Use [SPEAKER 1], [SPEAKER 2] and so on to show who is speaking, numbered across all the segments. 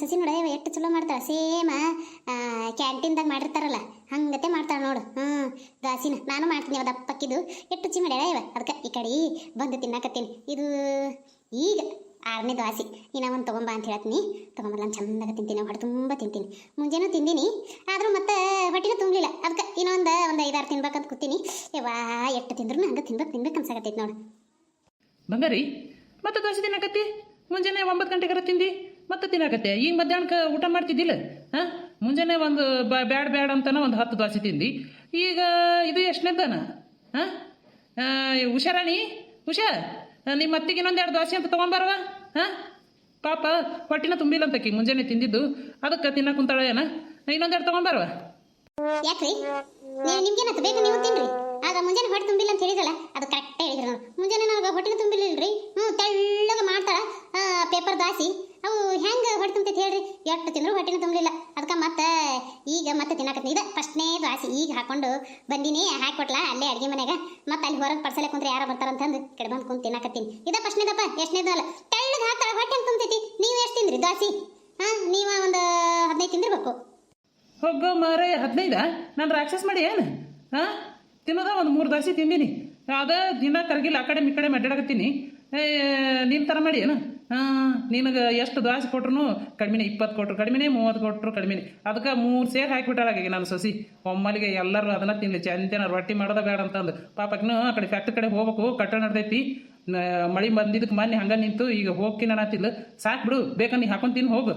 [SPEAKER 1] ಸಸಿ ನೋಡ ಎಷ್ಟು ಚಲೋ ಮಾಡ್ತಾಳೆ. ಸೇಮ ಕ್ಯಾಂಟೀನ್ದಾಗ ಮಾಡಿರ್ತಾರಲ್ಲ, ಹಂಗತೆ ಮಾಡ್ತಾಳೆ ನೋಡು. ಹ್ಞೂ ದಾಸಿನ ನಾನು ಮಾಡ್ತೀನಿ ಅವ ದಪ್ಪಕ್ಕಿದು ಎಷ್ಟು ರುಚಿ ಮಾಡ್ಯಾಳ ಇವ ಅದಕ್ಕೆ ಈ ಕಡೆ ಬಂದು ತಿನ್ನಕತ್ತೀನಿ. ಇದು ಈಗ ಆರನೇ ದ್ವಾಸಿ ಇನ್ನ ಒಂದು ತೊಗೊಂಬ ಅಂತ ಹೇಳ್ತೀನಿ. ತೊಗೊಂಬಲ್ಲ ಚಂದಾಗ ತಿಂತೀನಿ ಹೊಡೆ ತುಂಬ ತಿಂತೀನಿ. ಮುಂಜಾನೆ ತಿಂದೀನಿ, ಆದರೂ ಮತ್ತೆ ಹೊಟ್ಟೆನೂ ತುಂಬಲಿಲ್ಲ. ಅದಕ್ಕೆ ಇನ್ನೊಂದು ಒಂದು ಐದಾರು ತಿನ್ಬೇಕಂತ ಕೂತೀನಿ. ಯವ್ವಾ, ಎಷ್ಟು ತಿಂದ್ರು ಹಂಗೆ ತಿನ್ಬೇಕು ತಿನ್ಬೇಕು ಅನ್ಸಾಕತ್ತೈತಿ ನೋಡು.
[SPEAKER 2] ಬಂಗಾರಿ, ಮತ್ತೆ ದ್ವಾಸಿ ತಿನ್ನಕತ್ತಿ? ಮುಂಜಾನೆ ಒಂಬತ್ತು ಗಂಟೆಗಾರ ತಿಂದಿ? ಮತ್ತೆ ತಿನ್ನಾಕತ್ತೆ? ಈಗ ಮಧ್ಯಾಹ್ನಕ್ಕೆ ಊಟ ಮಾಡ್ತಿದ್ದಿಲ್ಲ? ಹಾಂ? ಮುಂಜಾನೆ ಒಂದು ಬ್ಯಾಡ್ ಬ್ಯಾಡ್ ಅಂತಾನೆ ಒಂದು ಹತ್ತು ದೋಸೆ ತಿಂದು. ಈಗ ಇದು ಎಷ್ಟನೇದಾನ ಹಾಂ? ಹುಷಾರಾಣಿ ಹುಷಾ ನಿಮ್ಮ ಅತ್ತಿಗೆ ಇನ್ನೊಂದು ಎರಡು ದೋಸೆ ಅಂತ ತೊಗೊಂಬಾರವ? ಹಾಂ? ಪಾಪ, ಹೊಟ್ಟಿನ ತುಂಬಿಲ್ಲ ಅಂತ ಕಿ ಮುಂಜಾನೆ ತಿಂದಿದ್ದು. ಅದಕ್ಕೆ ತಿನ್ನಕ್ಕೆ ಕುಂತಾಳೆ ಏನ? ಇನ್ನೊಂದೆರಡು ತೊಗೊಂಬಾರವ?
[SPEAKER 1] ಯಾಕ್ರಿ? ನಿಮ್ಗೇನತ್ತು ಬೇಕು, ನೀವು ತಿನ್ರಿ. ಆಗ ಮುಂಜಾನೆ ಹೊಟ್ಟೆ ತುಂಬಿಲ್ಲ ಅಂತ ಹೇಳಿದ್ರಲ್ಲ, ಅದು ಕರೆಕ್ಟ್ ಹೇಳಿದ್ರು. ಮುಂಜಾನೆ ನನಗೆ ಹೊಟ್ಟೆ ತುಂಬಿಲ್ಲ ಇಲ್ರಿ ಹ್ಞೂ ತೆಳ್ಳಗೆ ಮಾಡ್ತಾಳ. ಪೇಪರ್ ದಾಸಿ. ಅವು ಹೆಂಗೆ ಹೊಟ್ಟೆ ತುಂಬತೈತಿ ಹೇಳ್ರಿ? ಎಷ್ಟು ತಿಂದ್ರು ಹೊಟ್ಟೆನ ತುಂಬಲಿಲ್ಲ. ಅದಕ್ಕೆ ಮತ್ತೆ ಈಗ ಮತ್ತೆ ತಿನ್ನಕತ್ತೀನಿ ಇದು ಫಸ್ಟ್ನೇ ದಾಸಿ ಈಗ ಹಾಕೊಂಡು ಬಂದಿನಿ. ಹಾಕೊಟ್ಲ ಅಲ್ಲೇ ಅಡುಗೆ ಮನೆಗೆ ಮತ್ತೆ ಅಲ್ಲಿ ಹೊರಗೆ ಪರ್ಸಲೆ ಕುಂತ್ರೆ ಯಾರು ಬರ್ತಾರಂತಂದು ಕಡೆ ಬಂದು ಕುಂತು ತಿನ್ನಕತ್ತೀನಿ. ಇದ ಫಸ್ಟ್ನೇದಪ್ಪ, ಎಷ್ಟನೇದು ಅಲ್ಲ. ತೆಳ್ಳಗೆ ಹಾಕ್ತಾಳ ಹೊಟ್ಟೆ ಹೆಂಗೆ ತುಂಬತೈತಿ? ನೀವು ಎಷ್ಟು ತಿಂದ್ರಿ ದಾಸಿ ಹಾಂ, ನೀವು ಒಂದು ಹದಿನೈದು ತಿಂದಿರ್ಬೇಕು.
[SPEAKER 2] ಹೋಗೋ ಮಾರೇ, ಹದಿನೈದ? ನಾನು ರಾಕ್ಷಸ ಮಾಡಿ ಏನು? ಹಾಂ? ತಿನ್ನೋದ ಒಂದು ಮೂರು ದಾಸಿ ತಿಂದೀನಿ. ಅದ ದಿನ ಕರಗಿಲ್ಲ ಆ ಕಡೆ ಈ ಕಡೆ ಅಡ್ಡಾಡಕತ್ತೀನಿ ನಿಮ್ಮ ಥರ ಮಾಡಿ ಏನು? ನಿನಗೆ ಎಷ್ಟು ದ್ವಾಸಿ ಕೊಟ್ರು ಕಡಿಮೆನೆ ಇಪ್ಪತ್ತು ಕೊಟ್ರು, ಕಡಿಮೆನೆ ಮೂವತ್ತು ಕೊಟ್ರು ಕಡಿಮೆನೆ. ಅದಕ್ಕೆ ಮೂರು ಸೇರು ಹಾಕಿಬಿಟ್ಟಾಗ ನಾನು ಸೊಸಿ. ಒಮ್ಮಲಿಗೆ ಎಲ್ಲರೂ ಅದನ್ನ ತಿನ್ನಲಿ ಚಂತೇನ ರೊಟ್ಟಿ ಮಾಡೋದ ಬೇಡ ಅಂತಂದು. ಪಾಪಕ್ನು ಆ ಕಡೆ ಫ್ಯಾಕ್ಟ್ರಿ ಕಡೆ ಹೋಗ್ಬೇಕು, ಕಟ್ಟಡ ನಡ್ದೈತಿ. ಮಳೆ ಬಂದಿದ್ದಕ್ಕೆ ಮೊನ್ನೆ ಹಂಗೆ ನಿಂತು, ಈಗ ಹೋಗ್ತೀನಿ ಅನ್ನತ್ತಿಲ್ಲ ಸಾಕು ಬಿಡು ಬೇಕಾ ನೀ ಹಾಕೊಂಡು ತಿನ್ನು, ಹೋಗು.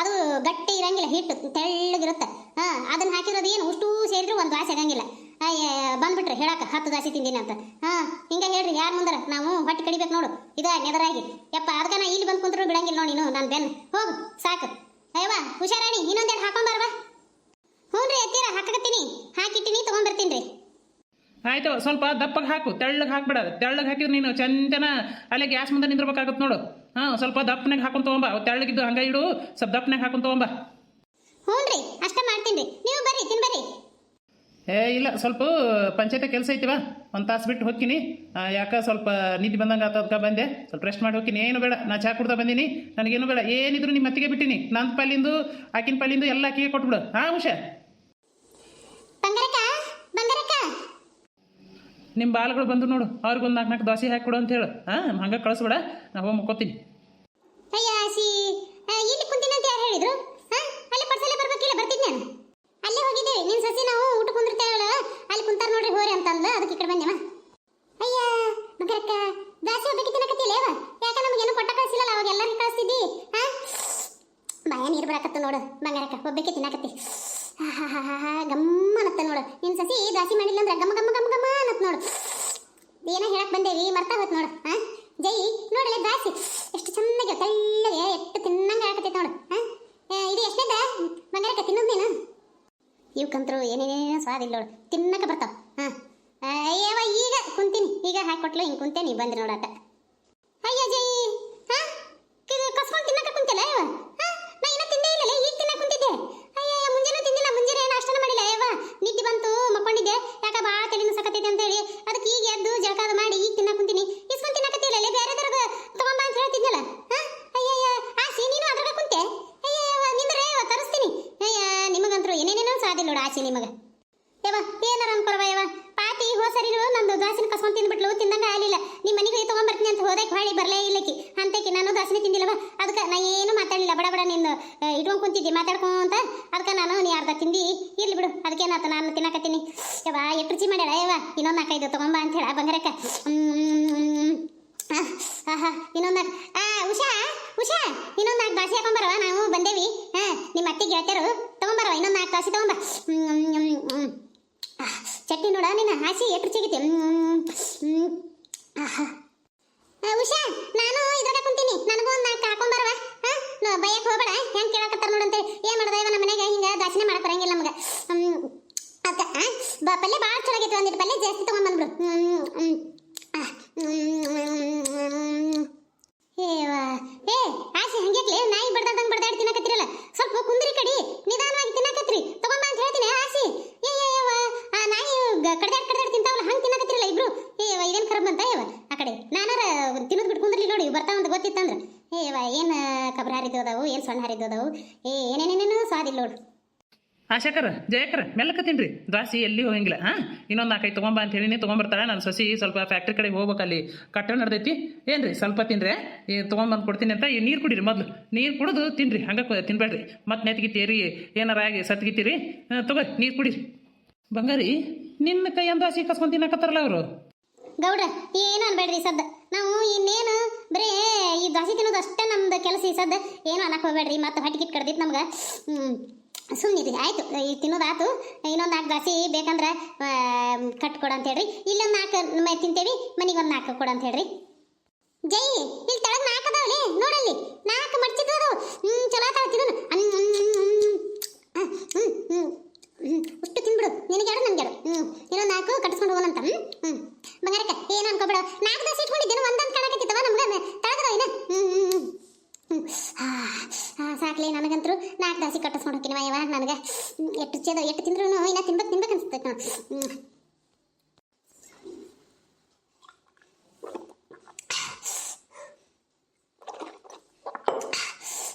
[SPEAKER 1] ಅದು ಗಟ್ಟಿ ಇರಂಗಿಲ್ಲ, ಹಿಟ್ಟು ತೆಳ್ಳಗಿರುತ್ತೆ. ಹಾ, ಅದನ್ನ ಹಾಕಿರೋದು ಏನು? ಅಷ್ಟು ಸೇರಿದ್ರು ಒಂದು ದ್ವಾಸೆ ಆಗಂಗಿಲ್ಲ. ಬಂದ್ಬಿಟ್ರಿ ಹೇಳಕ್ಕ ಹತ್ತು ದಾಸಿ ತಿಂದಿನಿ ಅಂತ. ಹಾ ಹಿಂಗ ಹೇಳ್ರಿ ಯಾರ ಮುಂದರ? ನಾವು ಹೊಟ್ಟೆ ಕಡಿಬೇಕು ನೋಡು. ಇದ ನೆದರಾಗಿ. ಯಪ್ಪ ಅದಕ್ಕ ನಾ ಇಲ್ಲಿ ಬಂದು ಕುಂತ್ರು ಬಿಡಂಗಿಲ್ಲ ನೋಡಿ ನೀನು ನಾನು ಬೆನ್ ಹೋಗು ಸಾಕು. ಅಯ್ಯವ್ವ ಹುಷಾರಾಣಿ ಇನ್ನೊಂದೆರಡು ಹಾಕೊಂಬಾರ್ವಾ ಹ್ಞೂ ರೀ ಎತ್ತೀರ ಹಾಕಕತ್ತೀನಿ. ಹಾಕಿಟ್ಟಿನಿ ತೊಗೊಂಡ್ಬರ್ತೀನಿ ರೀ.
[SPEAKER 2] ಆಯ್ತು ಸ್ವಲ್ಪ ದಪ್ಪಗೆ ಹಾಕು ತೆಳ್ಳಗೆ ಹಾಕ್ಬೇಡ ತೆಳ್ಳಗೆ ಹಾಕಿದ್ರೆ ನೀನು ಚಂದನ ಅಲ್ಲಿ ಗ್ಯಾಸ್ ಮುಂದೆ ನಿಂದಿರ್ಬೇಕಾಗತ್ತೆ ನೋಡು. ಹಾಂ ಸ್ವಲ್ಪ ದಪ್ಪನಾಗ ಹಾಕೊಂಡು ತೊಗೊಂಬ ತೆಳ್ಳಗಿದ್ದು ಹಂಗೆ ಇಡು ಸ್ವಲ್ಪ ದಪ್ಪನಾಗ ಹಾಕೊಂಡು ತೊಗೊಂಬ.
[SPEAKER 1] ಹ್ಞೂ ರೀ ಅಷ್ಟೇ ಮಾಡ್ತೀನಿ ರೀ. ನೀವು ಬರ್ರಿ ತಿನ್ಬರ್ರಿ.
[SPEAKER 2] ಏ ಇಲ್ಲ ಸ್ವಲ್ಪ ಪಂಚಾಯತಿ ಕೆಲಸ ಐತಿವ ಒಂದು ತಾಸು ಬಿಟ್ಟು ಹೋಗ್ತೀನಿ. ಯಾಕೆ ಸ್ವಲ್ಪ ನಿದ್ದೆ ಬಂದಂಗೆ ಆತದ್ಕ ಬಂದೆ. ಸ್ವಲ್ಪ ರೆಸ್ಟ್ ಮಾಡಿ ಹೋಗ್ತೀನಿ. ಏನು ಬೇಡ ನಾ ಚಾ ಕುಡ್ತಾ ಬಂದೀನಿ. ನನಗೇನು ಬೇಡ ಏನಿದ್ರು ನಿಮ್ಮ ಅತ್ತಿಗೆ ಬಿಟ್ಟಿನಿ. ನನ್ನ ಪಾಲಿಂದು ಆಕಿನ ಪಾಲಿಂದು ಎಲ್ಲ ಅಕ್ಕಿಗೆ ಕೊಟ್ಬಿಡು. ಹಾಂ ಉಷಾ? ನಿಮ್ಮ ಬಾಲ್ಗಳು ಬಂದು ನೋಡು. ಅವ್ರಿಗೊಂದು ನಾಲ್ಕು ನಾಲ್ಕು ದೋಸೆ ಹಾಕಿಕೊಡು ಅಂತ ಹೇಳು. ಹಾಂ ಹಂಗೆ ಕಳಿಸ್ಬೇಡ. ನಾ ಹೋಗಿ ಮುಕ್ಕೋತೀನಿ.
[SPEAKER 1] ಅಯ್ಯ ಸಿ ಇಲ್ಲಿ ಕುಂತಿನ ಅಂತ ಯಾರು ಹೇಳಿದ್ರು ಹಾ ಅಲ್ಲಿ ಪರ್ಸಲೆ ಬರ್ಬೇಕಿಲ್ಲ ಬರ್ತಿದ್ದೆ ನಾನು ಅಲ್ಲೇ ಹೋಗಿದ್ದೇವೆ ನಿನ್ ಸಸಿ ನಾವು ಊಟ ಕುಂದಿರ್ತೇವಲ್ಲ ಅಲ್ಲಿ ಕುಂತಾರ ನೋಡ್ರಿ ಹೋರಿ ಅಂತ ಅಂದ್ಲು ಅದಕ್ಕೆ ಈ ಕಡೆ ಬಂದೆವ ಅಯ್ಯ ಮಗರಕ್ಕ ದಾಸಿ ಒಬ್ಬಕ್ಕೆ ತಿನ್ನಕತ್ತಿಲ್ಲ ಯಾವ ಯಾಕ ನಮಗೇನು ಕೊಟ್ಟ ಕಳಿಸಿಲ್ಲ ಅವಾಗ ಎಲ್ಲರಿಗೂ ಕಳಿಸ್ತಿದ್ದಿ ಹಾ ಬಾಯ ನೀರು ಬಿಡಕತ್ತ ನೋಡು ಬಂಗಾರಕ್ಕ ಒಬ್ಬಕ್ಕೆ ತಿನ್ನಕತ್ತಿ ಹಾ ಗಮ್ಮನತ್ತ ನೋಡು ನಿನ್ ಸಸಿ ದಾಸಿ ಮಾಡಿಲ್ಲ ಅಂದ್ರೆ ಗಮ್ಮ ಗಮ್ಮ ಗಮ್ಮ ಗಮ್ಮ ಅನ್ನತ್ ನೋಡು ಏನೋ ಹೇಳಕ್ ಬಂದೇವಿ ಮರ್ತಾ ಹೋತ್ ನೋಡು ಹಾ ಜೈ ನೋಡಲೆ ದಾಸಿ ಎಷ್ಟು ಚೆನ್ನಾಗಿ ತೆಳ್ಳಗೆ ಎಷ್ಟು ತಿನ್ನಂಗ ಆಗತೈತೆ ನೋಡು ಹಾ ಏ, ಇದು ಎಷ್ಟನೇದ ಬಂಗಾರಕ್ಕ ತಿನ್ನೋದು ನೀನು ಇವಕ್ಕಂತರೂ ಏನೇನೇನೋ ಸ್ವಾದ ನೋಡು. ತಿನ್ನಕ ಬರ್ತಾವ. ಹಾ. ಈಗ ಕುಂತೀನಿ. ಈಗ ಹಾಕಿ ಕೊಟ್ಲು ಹಿಂಗೆ ಕುಂತೇನಿ ಬಂದ್ರಿ ನೋಡಾಟ ಅಯ್ಯ ಜೈ ಹಾ ಕಸ್ಕೊಂಡು ತಿನ್ನಕ ಕುಂತಿಲ್ಲ ಅಯ್ಯವ ಹಾ ನಾ ಇನ್ನ ತಿಂದೇ ಇಲ್ಲ ಈಗ ತಿನ್ನಕ ಕುಂತಿದ್ದೆ ಅಯ್ಯ ಮುಂಜಾನೆ ತಿಂದಿಲ್ಲ ಮುಂಜಾನೆ ನಾಷ್ಟನ ಮಾಡಿಲ್ಲ ಅಯ್ಯವ ನಿದ್ದೆ ಬಂತು ಮಕ್ಕೊಂಡಿದ್ದೆ ಯಾಕ ಭಾಳ ತಲೆನೂ ಸಕತೈತೆ ಅಂತ ಹೇಳಿ ಅದಕ್ಕೆ ಈಗ ಎದ್ದು ಜಳಕಾದ ಮಾಡಿ ಈಗ ತಿನ್ನಕ ಕುಂತೀನಿ ಇಸ್ಕೊಂಡು ತಿನ್ನಕತ್ತಿಲ್ಲ ಲೇ ಬೇರೆದವ್ರಿಗೆ ತಗೊಂಬ ಅಂತ ಹೇಳ್ತಿದ್ನಲ್ಲ ಹಾ ಅಯ್ಯಯ್ಯ ಆಸಿ ನೀನು ಅದ್ರಾಗ ಕುಂತೆ ಅಯ್ಯಯ್ಯವ ನಿಂದ್ರೆ ತರಿಸ್ತೀನಿ ಅಯ್ಯ ನಿಮಗಂತರೂ ಏನೇನೇನೋ ಸಾದಿಲ್ಲ ನೋಡು ಆಸೆ ನಿಮಗೆ ಯವ ಏನಾರ ಅನ್ಕೊರವ ಯವ ಪಾತಿ ಹೋಸರಿರು ನಂದು ದಾಸಿನ ಕಸ್ಕೊಂಡ್ ತಿಂದ್ಬಿಟ್ಲು ತಿಂದಂಗ ಆಗಲಿಲ್ಲ ನಿಮ್ಮ ಮನೆಗೆ ತಗೊಂಡ್ಬರ್ತೀನಿ ಅಂತ ಹೋದಕ್ಕೆ ಹೊಳಿ ಬರಲೇ ಇಲ್ಲಕಿ ಅಂತಕಿ ನಾನು ದಾಸಿನ ತಿಂದಿಲ್ಲವ ಅದಕ್ಕೆ ನಾ ಏನು ಮಾತಾಡಲಿಲ್ಲ, ಬಡ ಬಡ ನಿಂದು ಇಟ್ಕೊಂಡು ಕುಂತಿದ್ದಿ, ಮಾತಾಡ್ಕೊಂತ? ಅದಕ್ಕೆ ನಾನು, ನೀ ಅರ್ಧ ತಿಂದು, ಇರ್ಲಿ ಬಿಡು ಅದಕ್ಕೇನಾತ ನಾನು ತಿನ್ನಕತ್ತೀನಿ. ಯವ ಎಷ್ಟು ರುಚಿ ಮಾಡ್ಯಾಳ ಯವ ಇನ್ನೊಂದು ನಾಲ್ಕೈದು ತೊಗೊಂಬ ಅಂತ ಹೇಳ, ಬಂಗಾರಕ್ಕ. ಆಹಾ ಇನ್ನೊಂದು ಆ, ಉಷಾ ಉಷಾ, ಇನ್ನೊಂದು ನಾಲ್ಕು ದಾಸಿ ಹಾಕೊಂಬರವ ನಾವು ಬಂದೇವಿ. ಹಾಂ ನಿಮ್ಮ ಅತ್ತಿಗೆ ಗೆಳತಿಯರು ತಗೊಂಬರವ ಇನ್ನೊಂದು ನಾಲ್ಕು ದಾಸಿ ತೊಗೊಂಬ. ಚಟ್ನಿ ನೋಡ, ನಿನ್ನ, ಹಾಸಿ ಎಷ್ಟು ಸಿಗಿತೆ ಉಷಾ ನಾನು ಇದ್ರಾಗ ಕುಂತೀನಿ ನನಗೂ ಒಂದು ನಾಲ್ಕು ಹಾಕೊಂಬರವ ಹಾ ನೋ ಬಯಕ್ ಹೋಗ್ಬೇಡ ಹೆಂಗ್ ಕೇಳಕತ್ತಾರ ನೋಡಂತೆ ಏನ್ ಮಾಡ್ದ ಇವ ನಮ್ಮ ಮನೆಗೆ ಹಿಂಗ ದಾಸಿನ ಮಾಡಕ್ ಬರಂಗಿಲ್ಲ ನಮ್ಗೆ ಹ್ಮ್, ಅದ್ಕ ಆ, ಬ ಪಲ್ಯ ಭಾಳ ಚೆನ್ನಾಗೈತೆ ಒಂದಿಟ್ಟು ಪಲ್ಯ ಜಾಸ್ತಿ ತಗೊಂಬಂದ್ಬಿಡು ಹ್ಮ್ ಹ್ಮ್ ಆ, ಹ್ಮ್ ಏವಾ ಏ ಆಸೆ ಹಂಗ್ಯಾಕ್ಲೆ ನಾಯಿ ಬಡ್ದಾಡ್ದಂಗ್ ಬಡ್ದಾಡಿ ತಿನ್ನಕತ್ತಿರಲ್ಲ ಸ್ವಲ್ಪ ಕುಂದ್ರಿ ಕಡಿ ನಿಧಾನವಾಗಿ ತಿನ್ನಕತ್ರಿ ತಗೊಂಬ ಅಂತ ಹೇಳ್ತೀನಿ ಆಸಿ ಏ ಏ ಯವ್ವ, ಆ ನಾಯಿ ಗ- ಕಡ್ದಾಡ್ ಕಡ್ದಾಡ್ ತಿಂತಾವಲ್ಲ ಹಂಗ್ ತಿನ್ನಕತ್ತಿರಲ್ಲ ಇಬ್ರು ಏ ಯವ್ವ, ಇದೇನ್ ಖರಾಬ್ ಬಂತ ಯವ ಆ ಕಡೆ ನಾನಾರ ತಿನ್ನೋದ್ ಬಿಟ್ಟು ಕುಂದ್ರಿ ನೋಡಿ ಬರ್ತಾವಂತ ಗೊತ್ತಿತ್ತಂದ್ರೆ ಏ ಯವ್ವ ಏನು ಕಬ್ರ ಹರಿದು ಅದಾವು ಏನು ಸಣ್ಣ ಹರಿದದವು. ಏ ಏನೇನೇನೇನೋ ಸ್ವಾದಿಲ್ಲ ನೋಡು.
[SPEAKER 2] ಆಶಾಕರ ಜಯಕರ ಮೆಲ್ಲಕ ತಿನ್ರಿ. ದ್ವಾಸಿ ಎಲ್ಲಿ ಹೋಗಂಗಿಲ್ಲ ಹಾಂ? ಇನ್ನೊಂದು ನಾಲ್ಕೈದು ತೊಗೊಂಬ ಅಂತ ಹೇಳಿನಿ ತೊಗೊಂಬರ್ತಾಳೆ ನಾನು ಸಸಿ ಸ್ವಲ್ಪ ಫ್ಯಾಕ್ಟ್ರಿ ಕಡೆ ಹೋಗ್ಬೇಕು ಅಲ್ಲಿ ಕಟ್ಟಡ ನಡೆದೈತಿ. ಏನ್ರಿ ಸ್ವಲ್ಪ ತಿನ್ರಿ ಈ ತೊಗೊಂಬಂದು ಕೊಡ್ತೀನಿ ಅಂತ. ಈ ನೀರು ಕುಡೀರಿ ಮೊದಲು. ನೀರು ಕುಡಿದು ತಿನ್ರಿ ಹಂಗೆ ತಿನ್ಬೇಡ್ರಿ. ಮತ್ತೆ ನೆತ್ಗಿತ್ತೀರಿ ಏನಾರ ಆಗಿ ಸತ್ಗಿತ್ತೀರಿ ತಗೋ ನೀರು ಕುಡೀರಿ. ಬಂಗಾರಿ ನಿನ್ನ ಕೈ ಹಸಿ ಕಸ್ಕೊಂಡು ತಿನ್ನಕತ್ತಾರಲ್ಲ ಅವರು?
[SPEAKER 1] ಗೌಡ ಏನು ಅನ್ಬೇಡ್ರಿ ಸದ್ದ? ನಾವು ಇನ್ನೇನು, ಬರೇ ಈ ದಾಸಿ ತಿನ್ನೋದು ಅಷ್ಟೇ ನಮ್ದು ಕೆಲಸ ಈ ಸದ್ದ. ಏನು ಅನ್ನಕ್ಕೆ ಹೋಗ್ಬೇಡ್ರಿ, ಮತ್ತೆ ಹೊಟ್ಟೆ ಕಿಟ್ ಕಡ್ದಿತ್ತು ನಮ್ಗೆ. ಸುಮ್ಮನಿರಿ ಆಯಿತು. ಈ ತಿನ್ನೋದಾತು. ಇನ್ನೊಂದು ನಾಲ್ಕು ದಾಸಿ ಬೇಕಂದ್ರೆ ಕಟ್ಕೊಡು ಕಟ್ ಕೊಡು ಅಂತ ಹೇಳ್ರಿ. ಇಲ್ಲೊಂದು ನಾಲ್ಕು ತಿಂತೇವಿ, ಮನೆಗೆ ಒಂದು ನಾಲ್ಕು ಕೊಡು ಅಂತ ಹೇಳ್ರಿ. ಜೈ, ಇಲ್ಲಿ ತಳಗ ನಾಲ್ಕು ಅದಾವಲೆ, ನೋಡಲ್ಲಿ. ನಾಲ್ಕು ಮಡ್ಚಿದ್ದು ಹ್ಞೂ ಚಲೋ ತಳ ತಿನ್ನೋನು ಹ್ಞೂ ಹ್ಞೂ ಹ್ಞೂ ಹ್ಞೂ ತಿನ್ಬಿಡು ನಿನಗೆ ನನಗೆ ಹ್ಮ್. ಹ್ಞೂ ಇನ್ನೊಂದು ನಾಲ್ಕು ಕಟ್ಸ್ಕೊಂಡು ಹೋಗೋಣಂತ ಹ್ಞೂ ಬಂಗಾರಕ್ಕ. ಏನು ಅನ್ಕೋಬೇಡ. ನಾಲ್ಕು ದೋಸೆ ಇಟ್ಕೊಂಡಿದ್ದೇನು? ಒಂದೊಂದು ಕಾಣಕತ್ತಿತ್ತವ ನಮ್ಗೆ? ತಳಗದ ಇನ್ನ? ಸಾಕ್ಲಿ. ನನಗಂತರೂ ನಾಲ್ಕು ದಾಸಿ ಕಟ್ಟಿಸ್ಕೊಂಡು ಹೋಗ್ತೀನಿ ಅಯ್ಯವ ನನಗೆ. ಎಷ್ಟು ಚೇದ, ಎಷ್ಟು ತಿಂದ್ರು ಇನ್ನ ತಿನ್ಬೇಕು ತಿನ್ಬೇಕು ಅನ್ಸುತ್ತೆ ಹ್ಞೂ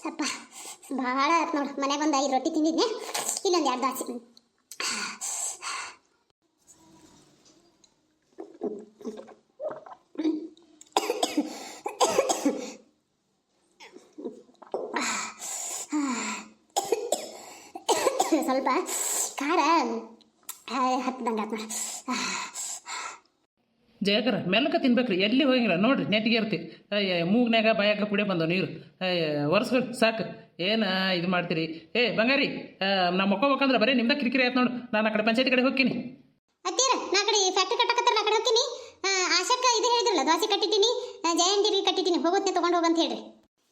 [SPEAKER 1] ಅಪ್ಪ, ಭಾಳ ಆಯ್ತು ನೋಡು. ಮನೆಗೆ ಒಂದು ಐದು ರೊಟ್ಟಿ ತಿಂದಿದ್ದೆ ಇನ್ನೊಂದು ಎರಡು ದಾಸಿ. ಸ್ವಲ್ಪ ಖಾರ ಹತ್ತದಂಗೆ ನೋಡು
[SPEAKER 2] ಜಯಕರ ಮೆಲ್ಲಕ ತಿನ್ಬೇಕ್ರಿ. ಎಲ್ಲಿ ಹೋಗಿಲ್ಲ? ನೋಡ್ರಿ ನೆಟ್ಟಿಗೆ ಇರ್ತಿ ಅಯ್ಯ ಮೂಗ್ನ್ಯಾಗ ಬಾಯಾಗ ಕುಡಿಯ ಬಂದವು ನೀರು. ಅಯ್ಯ ಒರೆಸ್ಗಳು ಸಾಕು. ಏನು ಇದು ಮಾಡ್ತೀರಿ? ಏ ಬಂಗಾರಿ ನಾ ಮಕ್ಕೋಬೇಕಂದ್ರೆ ಬರೀ ನಿಮ್ದ ಕಿರಿಕಿರಿ ಆಯ್ತು ನೋಡು. ನಾನು ಆ ಕಡೆ ಪಂಚಾಯತಿ ಕಡೆ ಹೋಗ್ತೀನಿ.
[SPEAKER 1] ಅತ್ತೀರ ನಾ ಕಡೆ ಫ್ಯಾಕ್ಟ್ರಿ ಕಟ್ಟಕತ್ತಾರ ನಾ ಕಡೆ ಹೋಗ್ತೀನಿ. ಆಶಕ್ಕ ಇದು ಹೇಳಿದ್ರಲ್ಲ ದ್ವಾಸಿ ಕಟ್ಟಿದ್ದೀನಿ ಜಯಂತಿಗೆ ಕಟ್ಟಿದ್ದೀನಿ. ಹೋಗುತ್ತೆ ತಗೊಂಡು ಹೋಗಂತ ಹೇಳ್ರಿ.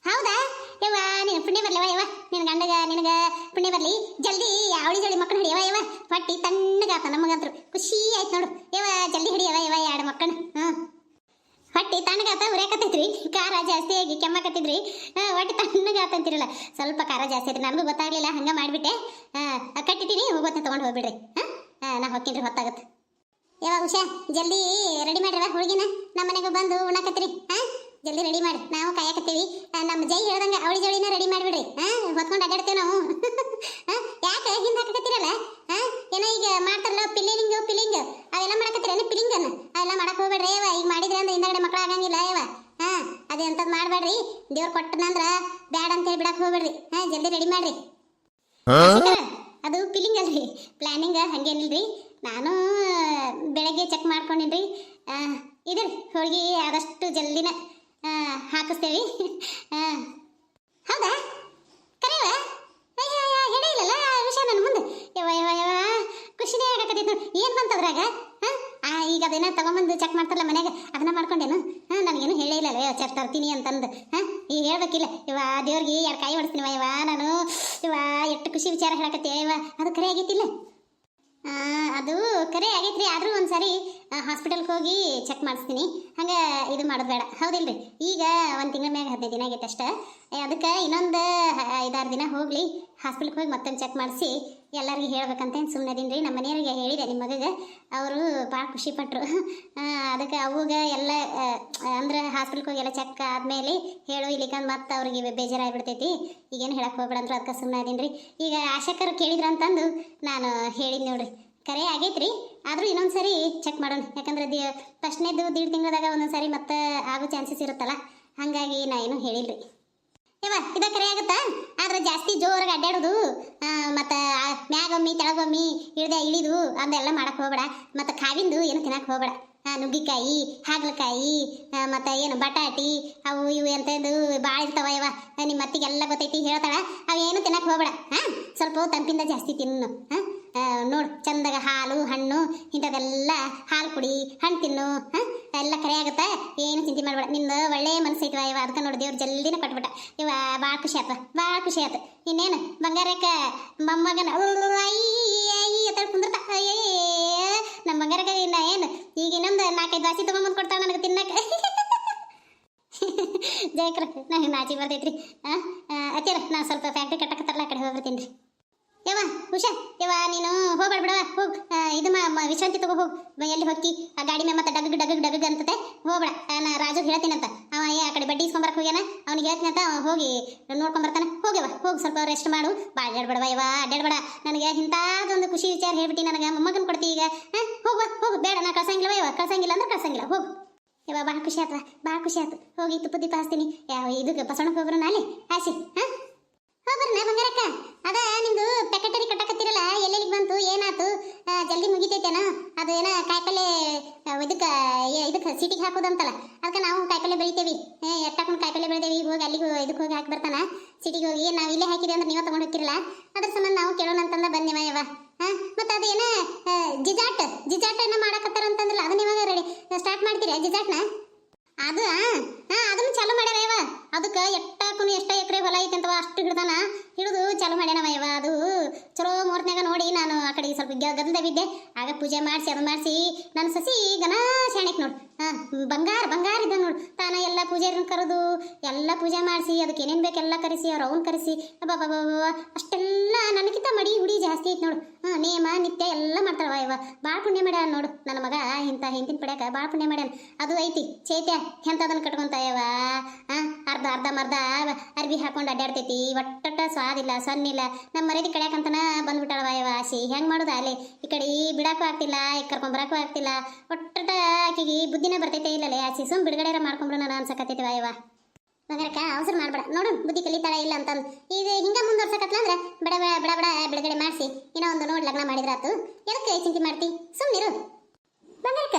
[SPEAKER 1] ಹೌದಾ? ಯವ್ವ ನೀನು ಪುಣ್ಯ ಬರ್ಲವ ಯವ್ವ. ನಿನ್ ಗಂಡಗ ನಿನಗ ಪುಣ್ಯ ಬರ್ಲಿ. ಜಲ್ದಿ ಅವಳಿ ಜೋಡಿ ಮಕ್ಕಳು ಹಿಡಿಯವ ಯವ್ವ. ಹೊಟ್ಟಿ ತಣ್ಣಗಾತ ನಮಗಂತ್ರು ಖುಷಿ ಆಯ್ತು ನೋಡು. ಯವ್ವ ಜಲ್ದಿ ಹಿಡಿಯವ ಯವ್ವ ಎರಡು ಮಕ್ಕಳು ಹ್ಞೂ ಹೊಟ್ಟಿ ತಣ್ಣಗಾತ ಉರಿಯಾಕತ್ತೈತ್ರಿ. ಖಾರ ಜಾಸ್ತಿ ಆಗಿ ಕೆಮ್ಮಕತ್ತಿದ್ರಿ. ಹೊಟ್ಟಿ ತಣ್ಣಗಾತಂತಿರಲ್ಲ ಸ್ವಲ್ಪ ಖಾರ ಜಾಸ್ತಿ ಐತ್ರಿ ನನಗೂ ಗೊತ್ತಾಗ್ಲಿಲ್ಲ ಹಂಗ ಮಾಡ್ಬಿಟ್ಟೆ. ಆ, ಕಟ್ಟಿದ್ದೀನಿ ಹೋಗುತ್ತೆ ತಗೊಂಡು ಹೋಗ್ಬಿಡ್ರಿ. ಹಾ ನಾ ಹೊಕ್ಕಿನ್ರಿ ಹೊತ್ತಾಗತ್ತೆ. ಯಾವಾಗ ಉಷಾ ಜಲ್ದಿ ರೆಡಿ ಮಾಡ್ರವ ಹುಡುಗಿನ. ನಮ್ಮ ಮನೆಗೂ ಬಂದು ಉಣಕತ್ತಿರಿ ಹಾಂ? ಜಲ್ದಿ ರೆಡಿ ಮಾಡಿ. ನಾವು ಕಾಯಕತ್ತೀವಿ. ನಮ್ಮ ಜೈ ಹೇಳ್ದಂಗ ಅವಳಿ ಜೋಳಿನ ರೆಡಿ ಮಾಡಿಬಿಡ್ರಿ. ಹಾ ಹೊತ್ಕೊಂಡು ಅಡ್ಡಾಡ್ತೇವೆ ನಾವು. ಯಾಕೆ ಹಿಂದೆ ಹಾಕಕತ್ತೀರಲ್ಲ? ಹಾಂ ಏನೋ ಈಗ ಮಾಡ್ತಾರಲ್ಲ ಪಿಲ್ಲಿಂಗ್ ಪಿಲ್ಲಿಂಗ್ ಅವೆಲ್ಲ ಮಾಡಕತ್ತೀರೇನು ಪಿಲ್ಲಿಂಗನ್ನ ಅವೆಲ್ಲ ಮಾಡಕ್ ಹೋಗ್ಬೇಡ್ರಿ ಯವ್ವ. ಈಗ ಮಾಡಿದ್ರೆ ಅಂದ್ರೆ ಹಿಂದಗಡೆ ಮಕ್ಳು ಆಗಂಗಿಲ್ಲ ಯವ್ವ. ಹಾ ಅದೇ ಅಂತದ್ ಮಾಡಬೇಡ್ರಿ. ದೇವ್ರು ಕೊಟ್ಟನಂದ್ರ ಬ್ಯಾಡ ಅಂತ ಹೇಳಿ ಬಿಡಕ್ ಹೋಗ್ಬೇಡ್ರಿ. ಹಾ ಜಲ್ದಿ ರೆಡಿ ಮಾಡ್ರಿ. ಅದು ಪಿಲ್ಲಿಂಗ್ ಅಲ್ರಿ. ಪ್ಲಾನಿಂಗ್ ಹಂಗೇನಿಲ್ರಿ. ನಾನು ಬೆಳಗ್ಗೆ ಚೆಕ್ ಮಾಡ್ಕೊಂಡಿನ್ರಿ. ಇದ್ರಿ ಹೋಳಿಗೆ ಆದಷ್ಟು ಜಲ್ದಿನ. ಹಾಕಿಸ್ತೇವಿ. ಹೌದಾ? ಕರೆಯವ ಹೇಳೇ ಇಲ್ಲಲ್ಲ ವಿಷಯ ನನ್ನ ಮುಂದೆ. ಯವ ಯವ ಯವ ಖುಷಿನೇ ಆಗಕತ್ತೈತೆ ಏನು ಬಂತು ಅದ್ರಾಗ? ಹಾಂ ಈಗ ಅದೇನ ತಗೊಂಬಂದು ಚೆಕ್ ಮಾಡ್ತಾರಲ್ಲ ಮನೆಗೆ ಅದನ್ನ ಮಾಡ್ಕೊಂಡೇನು? ಹಾಂ ನನಗೇನು ಹೇಳೇ ಇಲ್ಲ ಅಲ್ಲೇ ಚೆಕ್ ತರ್ತೀನಿ ಅಂತಂದು. ಹಾಂ ಈಗ ಹೇಳ್ಬೇಕಿಲ್ಲ. ಇವ ದೇವ್ರಿಗೆ ಎರಡು ಕಾಯಿ ಹೊಡಿಸ್ತೀನಿ ಇವ ನಾನು ಇವ ಎಷ್ಟು ಖುಷಿ ವಿಚಾರ ಹೇಳಕತ್ತೆ ಇವ ಅದು ಕರೆ ಆಗೈತಿಲ್ಲ? ಅದು ಕರೆ ಆಗೈತ್ರಿ. ಆದರೂ ಒಂದು ಸಾರಿ ಹಾಸ್ಪಿಟಲ್ಗೆ ಹೋಗಿ ಚೆಕ್ ಮಾಡಿಸ್ತೀನಿ. ಹಂಗೆ ಇದು ಮಾಡೋದು ಬೇಡ. ಹೌದಿಲ್ರಿ? ಈಗ ಒಂದು ತಿಂಗಳ ಮ್ಯಾಗ ಹದಿನೈದು ದಿನ ಆಗೈತೆ ಅಷ್ಟೇ. ಅದಕ್ಕೆ ಇನ್ನೊಂದು ಐದಾರು ದಿನ ಹೋಗಲಿ ಹಾಸ್ಪಿಟ್ಲ್ಗೆ ಹೋಗಿ ಮತ್ತೊಂದು ಚೆಕ್ ಮಾಡಿಸಿ, ಎಲ್ಲರಿಗೂ ಹೇಳ್ಬೇಕಂತ ಸುಮ್ಮನೆ ಅದೀನಿ ರೀ ನಮ್ಮ ಮನೆಯವ್ರಿಗೆ ಹೇಳಿದೆ ನಿಮ್ಮ ಮಗಗೆ. ಅವರು ಭಾಳ ಖುಷಿಪಟ್ಟರು ಅದಕ್ಕೆ ಅವಾಗ ಎಲ್ಲ ಅಂದ್ರೆ ಹಾಸ್ಪಿಟ್ಲ್ಗೆ ಹೋಗಿ ಎಲ್ಲ ಚೆಕ್ ಆದಮೇಲೆ ಹೇಳು, ಇಲ್ಲಿಕಂದು ಮತ್ತೆ ಅವ್ರಿಗೆ ಬೇಜಾರಾಗ್ಬಿಡ್ತೈತಿ. ಈಗೇನು ಹೇಳಕ್ಕೆ ಹೋಗ್ಬೇಡಂದ್ರು ಅದಕ್ಕೆ ಸುಮ್ಮನೆ ಅದೀನಿ ರೀ ಈಗ ಆಶಕರು ಕೇಳಿದ್ರು ಅಂತಂದು ನಾನು ಹೇಳಿದ್ ನೋಡ್ರಿ. ಕರೆ ಆಗೈತ್ರಿ. ಆದರೂ ಇನ್ನೊಂದು ಸರಿ ಚೆಕ್ ಮಾಡೋಣ. ಯಾಕಂದ್ರೆ ದಿ ಫಸ್ಟ್ನೇದು ದೀಡ್ ತಿಂಗಳದಾಗ ಒಂದೊಂದು ಸರಿ ಮತ್ತೆ ಆಗೋ ಚಾನ್ಸಸ್ ಇರುತ್ತಲ್ಲ. ಹಾಗಾಗಿ ನಾ ಏನು ಹೇಳಿಲ್ರಿ. ಯವ್ವ ಇದ ಕರೆ ಆಗುತ್ತಾ? ಆದ್ರೆ ಜಾಸ್ತಿ ಜೋರಾಗಿ ಅಡ್ಡಾಡೋದು ಮತ್ತು ಮ್ಯಾಗೊಮ್ಮಿ ಕೆಳಗೊಮ್ಮಿ ಇಳ್ದೆ ಇಳಿದು ಅದೆಲ್ಲ ಮಾಡಕ್ಕೆ ಹೋಗ್ಬೇಡ. ಮತ್ತು ಕಾವಿಂದು ಏನು ತಿನ್ನಕ್ಕೆ ಹೋಗ್ಬೇಡ. ನುಗ್ಗಿಕಾಯಿ ಹಾಗಲಕಾಯಿ ಮತ್ತು ಏನು ಬಟಾಟಿ ಅವು ಇವು ಎಂತದ್ದು ಭಾಳ ಇರ್ತಾವ ಯವ್ವ. ಆ, ನಿಮ್ಮ ಮತ್ತಿಗೆಲ್ಲ ಗೊತ್ತೈತಿ ಹೇಳ್ತಾಳ. ಅವು ಏನು ತಿನ್ನಕ್ಕೆ ಹೋಗ್ಬೇಡ. ಹಾಂ ಸ್ವಲ್ಪ ತಂಪಿಂದ ಜಾಸ್ತಿ ತಿನ್ನು. ಹಾಂ ನೋಡು, ಚಂದಾಗ ಹಾಲು, ಹಣ್ಣು, ಇಂಥದೆಲ್ಲ ಹಾಲು ಕುಡಿ, ಹಣ್ಣು ತಿನ್ನು ಎಲ್ಲ ಕರೆ ಆಗುತ್ತೆ. ಏನು ಚಿಂತೆ ಮಾಡಬೇಡ. ನಿಂದು ಒಳ್ಳೆ ಮನಸ್ಸು ಐತವ ಇವ. ಅದಕ್ಕೆ ನೋಡಿ ದೇವ್ರು ಜಲ್ದಿನ ಕೊಟ್ಬಿಟ್ಟ. ಇವ ಭಾಳ ಖುಷಿ ಆತ ಭಾಳ ಖುಷಿ ಆತ. ಇನ್ನೇನು? ಬಂಗಾರಕ್ಕ, ಮೊಮ್ಮಗನ ಕುಂದಿರ್ತ. ನಮ್ಮ ಬಂಗಾರಕ್ಕ ಇನ್ನ ಏನು? ಈಗ ಇನ್ನೊಂದು ನಾಲ್ಕೈದು ದಾಸಿ ತೊಗೊಂಬಂದು ಕೊಡ್ತಾವ ನನಗೆ ತಿನ್ನಕ್ಕೆ. ಜಯಕ್ರ ನಂಗೆ ನಾಚಿ ಬರ್ತೈತ್ರಿ. ಹಾಂ? ಅತ್ತೀರ ನಾನು ಸ್ವಲ್ಪ ಫ್ಯಾಕ್ಟ್ರಿ ಕಟ್ಟಕತ್ತಾರಲ್ಲ ಆ ಕಡೆ ಹೋಗ್ಬಿಡ್ತೀನಿ. ರೀ ಯವ್ವ, ಹುಷಾ. ಯವ್ವ, ನೀನು ಹೋಗ್ಬೇಡ ಬಿಡವ ಹೋಗ್. ಇದು ವಿಶ್ರಾಂತಿ ತಗೋ ಹೋಗ್. ಎಲ್ಲಿ ಹೋಗಿ ಆ ಗಾಡಿ ಮೇಲೆ ಮತ್ತೆ ಡಗಗ್ ಡಗಗ್ ಡಗಗ್ ಅಂತತೆ. ಹೋಗ್ಬೇಡ. ನಾ ರಾಜು ಹೇಳ್ತೀನಂತ ಅವ ಏ, ಆ ಕಡೆ ಬಡ್ಡಿ ಇಸ್ಕೊಂಬರಕ್ ಹೋಗ್ಯಾನ? ಅವ್ನಿಗೆ ಹೇಳ್ತೀನಂತ ಹೋಗಿ ನೋಡ್ಕೊಂಬರ್ತಾನೆ ಹೋಗ್ಯವ ಹೋಗಿ ಸ್ವಲ್ಪ ರೆಸ್ಟ್ ಮಾಡು. ಬಾ ಅಡ್ಡಾಡ್ಬೇಡವ ಯವ್ವ ಅಡ್ಡಾಡ್ಬೇಡ ನನಗೆ ಇಂಥದ್ದೊಂದು ಖುಷಿ ವಿಚಾರ ಹೇಳ್ಬಿಟ್ಟು ನನಗೆ ಮೊಮ್ಮಗನ ಕೊಡ್ತಿ ಈಗ. ಹಾ, ಹೋಗುವ, ಹೋಗು. ಬೇಡ, ನಾ ಕಳ್ಸಂಗಿಲ್ಲವ ಯವ್ವ. ಕಳ್ಸಂಗಿಲ್ಲ ಅಂದ್ರೆ ಕಳ್ಸಂಗಿಲ್ಲ. ಹೋಗು. ಯವ್ವ ಭಾಳ ಖುಷಿ ಆತ್ವ ಭಾಳ ಖುಷಿ ಆಯ್ತು ಹೋಗಿ ತುಪ್ಪ ದೀಪ ಹಚ್ತೀನಿ. ಯಾವ ಇದಕ್ಕೆ ಬಸವಣ್ಣಕ್ಕೆ ಹೋಗ್ರು ನಾಳೆ ಆಸಿ ಹಾ? ಹೋಗ್ಬರ್ನ ಬಂಗಾರಕ್ಕ. ಅದ ನಿಮ್ದು ಪ್ಯಾಕೆಟರಿ ಕಟ್ಟಕತ್ತಿರಲ್ಲ, ಎಲ್ಲೆಲ್ಲಿಗೆ ಬಂತು, ಏನಾತು? ಜಲ್ದಿ ಮುಗಿತೈತೇನ? ಅದು ಏನ ಕಾಯಿಪಲ್ಲೆ ಇದಕ್ಕೆ ಇದಕ್ಕ ಸಿಟಿಗೆ ಹಾಕೋದಂತಲ್ಲ. ಅದಕ್ಕೆ ನಾವು ಕಾಯಿಪಲ್ಲೆ ಬೆಳಿತೇವಿ. ಎಟ್ಟಾಕೊಂಡು ಕಾಯಿಪಲ್ಲೆ ಬೆಳಿತೇವಿ ಈಗ ಹೋಗಿ ಅಲ್ಲಿಗೆ ಇದಕ್ಕೆ ಹೋಗಿ ಹಾಕಿ ಬರ್ತಾನ. ಸಿಟಿಗೆ ಹೋಗಿ ನಾವು ಇಲ್ಲೇ ಹಾಕಿದ್ವಿ ಅಂದ್ರೆ ನೀವು ತಗೊಂಡು ಹೋಗಿರಲ್ಲ ಅದ್ರ ಸಂಬಂಧ ನಾವು ಕೇಳೋಣ ಅಂತಂದ ಬಂದಿವ ಯವ್ವ ಹಾ, ಮತ್ತೆ ಅದು ಏನ ಜಿಜಾಟ್ ಜಿಜಾಟ್ ಏನ ಮಾಡಕತ್ತಾರ ಅಂತಂದ್ರಲ್ಲ ಅದನ್ನ ಇವಾಗ ರೆಡಿ ಸ್ಟಾರ್ಟ್ ಮಾಡ್ತೀರಾ, ಜಿಜಾಟ್ನ? ಅದು ಅದನ್ನು ಚಾಲು ಮಾಡ್ಯಾರ ಯವ್ವ ಅದಕ್ಕೆ ಎಟ್ಟಾಕುನು ಎಷ್ಟ ಎಕರೆ ಹೊಲ ಐತೆ ಅಂತವ, ಅಷ್ಟು ಹಿಡ್ದಾನ ಹಿಡಿದು ಚಾಲು ಮಾಡ್ಯಾನವ ಯವ್ವ ಅದು ಚಲೋ ಮುಹೂರ್ತನ್ಯಾಗ ನೋಡಿ ನಾನು ಆ ಕಡೆ ಸ್ವಲ್ಪ ಗ- ಗದ್ದಲ ಬಿದ್ದೆ. ಆಗ ಪೂಜೆ ಮಾಡಿಸಿ, ಅದು ಮಾಡಿಸಿ, ನನ್ನ ಸಸಿ ನೋಡು ಹಾ ಬಂಗಾರ ಬಂಗಾರ ಇದ್ದಂಗೆ ನೋಡು. ತಾನ ಎಲ್ಲ ಪೂಜಾರಿನ ಕರೆದು ಎಲ್ಲ ಪೂಜೆ ಮಾಡಿಸಿ, ಅದಕ್ಕೆ ಏನೇನು ಬೇಕೆಲ್ಲ ಕರೆಸಿ, ಅವ್ರು ಅವನು ಕರೆಸಿ ಅಬ್ಬಬ್ಬಬ್ಬ ಅಷ್ಟೆಲ್ಲ ನನಗಿಂತ ಮಡಿ ಹುಡಿ ಜಾಸ್ತಿ ಐತೆ ನೋಡು. ಹಾಂ, ನೇಮ, ನಿತ್ಯ ಎಲ್ಲ ಮಾಡ್ತಾಳವ ಇವ. ಭಾಳ ಪುಣ್ಯ ಮಾಡ್ಯಾನ ನೋಡು. ನನ್ನ ಮಗ ಇಂಥ ಹಿಂದಿನ ಪಡ್ಯಾಕ ಭಾಳ ಪುಣ್ಯ ಮಾಡ್ಯಾನ. ಅದು ಐತಿ, ಚೈತ್ಯ ಎಂಥದನ್ನ ಕಟ್ಕೊಂತಾಯವ ಹಾಂ, ಅರ್ಧ ಅರ್ಧ ಮರ್ಧ ಅರ್ಬಿ ಹಾಕೊಂಡು ಅಡ್ಡಾಡ್ತೈತಿ ಒಟ್ಟ ಸ್ವಾದಿಲ್ಲ ಸೊನ್ನಿಲ್ಲ ನಮ್ಮ ಮರ್ಯಾದೆ ಕಡ್ಯಾಕಂತನ ಬಂದ್ಬಿಟ್ಟಾಳವ ಯವ ಆಸಿ ಹೆಂಗ್ ಮಾಡುದ? ಅಲ್ಲಿ, ಈ ಕಡೆ ಬಿಡಾಕು ಆಗ್ತಿಲ್ಲ, ಈ ಕರ್ಕೊಂಡ್ ಬರಾಕು ಆಗ್ತಿಲ್ಲ. ಒಟ್ಟಟ ಆಕಿಗೆ ಬುದ್ಧಿನೇ ಬರ್ತೈತೆ ಇಲ್ಲ ಆಸಿ ಸುಮ್ ಬಿಡುಗಡೆ ಮಾಡ್ಕೊಂಡ್ರು ನಾನು ಅನ್ಸಕತ್ತೈತಿ ಯವ ಬಂಗಾರಕ್ಕ ಅವಸರ ಮಾಡ್ಬೇಡ. ನೋಡು, ಬುದ್ಧಿ ಕಲಿತಾಳ ಇಲ್ಲ ಅಂತಂದು. ಈಗ ಹಿಂಗ ಮುಂದುವರ್ಸಕತ್ಲ ಅಂದ್ರೆ ಬಡ ಬಡ ಬಡ ಬಡ ಬಿಡುಗಡೆ ಮಾಡಿಸಿ ಏನೋ ಒಂದು ನೋಡಿ ಲಗ್ನ ಮಾಡಿದ್ರಾತು. ಎದಕ್ಕೆ ಚಿಂತೆ ಮಾಡ್ತಿ? ಸುಮ್ಮನಿರು ಬಂಗಾರಕ್ಕ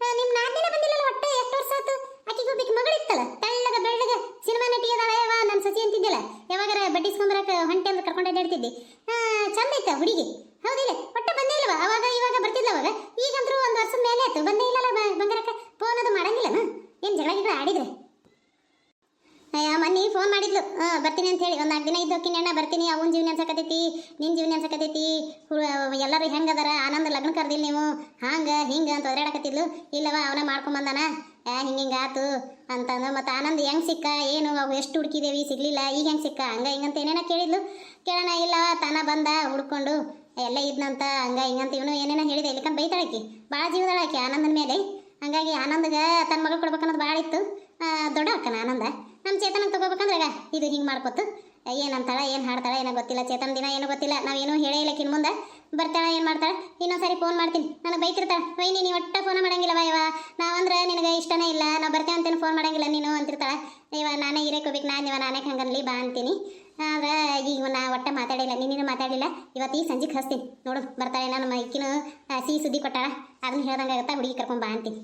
[SPEAKER 1] ನಿಮ್ಮ ನಿಮ್ ನಾದಿನ ಬಂದಿಲ್ಲ ಒಟ್ಟೆ ಎಷ್ಟು ವರ್ಷ ಆತು? ಆಕಿಗೆ ಬಿಕ್ ಮಗಳಿತ್ತಲ್ಲ, ತಳ್ಳಗ ಬೆಳ್ಳಗ ಸಿನಿಮಾ ನಟಿ ಅದಾಳ ಯವ್ವ ನನ್ನ ಸಸಿ ಅಂತಿದ್ದಿಲ್ಲ ಯಾವಾಗಾರ ಬಡ್ಡಿಸ್ಕೊಂಬರಕ ಹೊಂಟೆ ಅಂತ ಕರ್ಕೊಂಡು ಅಡ್ಡಾಡ್ತಿದ್ದಿ ಆ, ಚಂದ ಐತ ಹುಡುಗಿ ಹೌದಿಲ್ಲ ಒಟ್ಟೆ ಬಂದೇ ಇಲ್ವ ಅವಾಗ ಇವಾಗ ಬರ್ತಿದ್ಲ ಅವಾಗ ಈಗಂದ್ರೂ ಒಂದು ವರ್ಷದ ಮೇಲೆ ಆಯ್ತು ಬಂದೇ ಇಲ್ಲಲ್ಲ ಬ- ಬಂಗಾರಕ್ಕ ಫೋನ್ ಅದು ಮಾಡಂಗಿಲ್ಲನ ಏನ್ ಜಗಳ ಗಿಗಳ ಆಡಿದ್ರೆ ಅಯ್ಯ ಮನ್ನಿ ಫೋನ್ ಮಾಡಿದ್ಲು ಆ, ಬರ್ತೀನಿ ಅಂತ ಹೇಳಿ ಒಂದು ನಾಲ್ಕು ದಿನ ಇದ್ದು ಹೋಗ್ತೀನಿ ಅಣ್ಣ ಬರ್ತೀನಿ ಅವನ ಜೀವನ ಅನ್ಸಕತೈತಿ ನಿನ್ನ ಜೀವನ ಅನ್ಸಕತೈತಿ ಹು- ಎಲ್ಲರೂ ಹೆಂಗದಾರ ಆನಂದ ಲಗ್ನ ಕರ್ದಿಲ್ಲ ನೀವು ಹಾಂಗ ಹಿಂಗ ಅಂತ ಒದರಾಡಕತ್ತಿದ್ಲು. ಇಲ್ಲವ ಅವನ ಮಾಡ್ಕೊಂಬಂದಾನ. ಏ, ಹಿಂಗ ಹಿಂಗ ಆತು ಅಂತಂದು. ಮತ್ತು ಆನಂದ್ ಹೆಂಗ್ ಸಿಕ್ಕ, ಏನು, ಅವು ಎಷ್ಟು ಹುಡುಕಿದೇವಿ, ಸಿಗ್ಲಿಲ್ಲ. ಈಗ ಹೆಂಗ್ ಸಿಕ್ಕ? ಹಂಗ ಹಿಂಗಂತ ಏನೇನ ಕೇಳಿದ್ಲು. ಕೇಳೋಣ ಇಲ್ಲವ ತಾನ ಬಂದ ಹುಡ್ಕೊಂಡು. ಎಲ್ಲ ಇದ್ನಂತ, ಹಂಗ ಹಿಂಗಂತ ಇವನು ಏನೇನ ಹೇಳಿದೆ. ಇಲ್ಲಿಕಂತ ಬೈತಾಳಕಿ? ಭಾಳ ಜೀವದಾಳ ಆಕಿ ಆನಂದನ ಮೇಲೆ. ಹಂಗಾಗಿ ಆನಂದಗ ತನ್ನ ಮಗಳು ಕೊಡ್ಬೇಕನ್ನೋದು ಭಾಳ ಇತ್ತು. ದೊಡ್ಡ ಅಕ್ಕನ ಆನಂದ. ನಮ್ಮ ಚೇತನಕ್ಕೆ ತಗೋಬೇಕಂದ್ರೆ ಇದು ಹಿಂಗೆ ಮಾಡ್ಕೊತು. ಏನಂತಾಳ ಏನು ಹಾಡ್ತಾಳೆ, ಏನೋ ಗೊತ್ತಿಲ್ಲ, ಚೇತನ್ ದಿನ ಏನೋ ಗೊತ್ತಿಲ್ಲ ನಾವೇನು ಹೇಳೇ ಇಲ್ಲ ಇನ್ನು ಮುಂದೆ. ಬರ್ತಾಳ, ಏನು ಮಾಡ್ತಾಳ? ಇನ್ನೊಂದ್ಸರಿ ಫೋನ್ ಮಾಡ್ತೀನಿ. ನನಗೆ ಬೈತಿರ್ತಾಳ ವೈನಿ ನೀನು ಒಟ್ಟ ಫೋನ್ ಮಾಡಂಗಿಲ್ಲ ವಯವ ನಾವಂದ್ರೆ ನಿನಗೆ ಇಷ್ಟನೇ ಇಲ್ಲ, ನಾವು ಬರ್ತೇವೆ ಅಂತೇನು ಫೋನ್ ಮಾಡಂಗಿಲ್ಲ, ನೀನು ಅಂತಿರ್ತಾಳ. ಇವ ನಾನೇ ಇರೇಕೋಬೇಕು ನಾನು ಇವ, ನಾನೇ ಹಂಗನ್ಲಿ ಬಾ ಅಂತೀನಿ. ಆದ್ರೆ ಈಗ ನಾ ಒಟ್ಟ ಮಾತಾಡಿಲ್ಲ ನೀನೇನು ಮಾತಾಡಿಲ್ಲ ಇವತ್ತು ಈ ಸಂಜೆಗೆ ಹಸ್ತೀನಿ ನೋಡು, ಬರ್ತಾಳೆ, ನಾನು ಮೈಕಿನ ಸಿಹಿ ಸುದ್ದಿ ಕೊಟ್ಟಾಳ. ಅದನ್ನ ಹೇಳ್ದಂಗೆ ಆಗುತ್ತಾ ಹುಡುಗಿ ಕರ್ಕೊಂಡು ಬಾ ಅಂತೀನಿ.